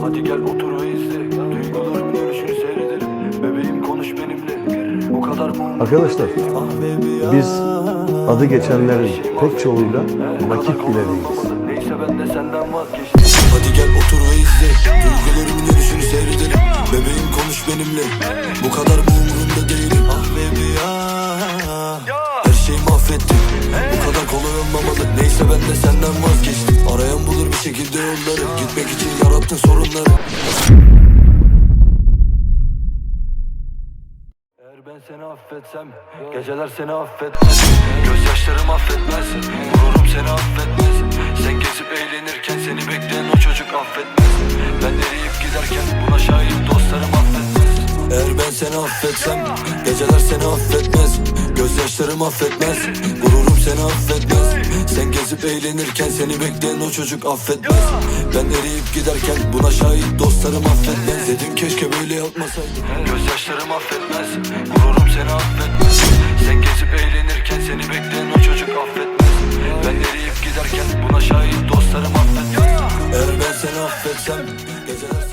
Hadi gel otur ve izle. Duygularım görüşünü seyredelim Bebeğim konuş benimle. Bu kadar mı? Arkadaşlar biz adı geçenlerin pek çoğuyla nakit bile değiliz. Neyse ben de senden vazgeçtim. Hadi gel otur ve izle. Duygularımın dönüşünü seyredelim Bebeğim konuş benimle. Bu kadar mı umurumda değilim? Ah baby ah. Her şeyi mahvettin. Bu kadar kolay olmamalı. Neyse ben de senden vazgeçtim şekilde yolları Gitmek için yarattın sorunları. Eğer ben seni affetsem Geceler seni affetmez. Gözyaşlarım affetmez. Gururum seni affetmez. Sen gezip eğlenirken Seni bekleyen o çocuk affetmez. Ben eriyip giderken Buna şahit dostlarım affetmez. Eğer ben seni affetsem Geceler seni affetmez Gözyaşlarım affetmez. Gururum seni affetmez. Sen gezip eğlenirken seni bekleyen o çocuk affetmez. Ben eriyip giderken buna şahit dostlarım affetmez. Dedim keşke böyle yapmasaydım. Gözyaşlarım affetmez. Gururum seni affetmez. Sen gezip eğlenirken seni bekleyen o çocuk affetmez. Ben eriyip giderken buna şahit dostlarım affetmez. Eğer ben seni affetsem Geceler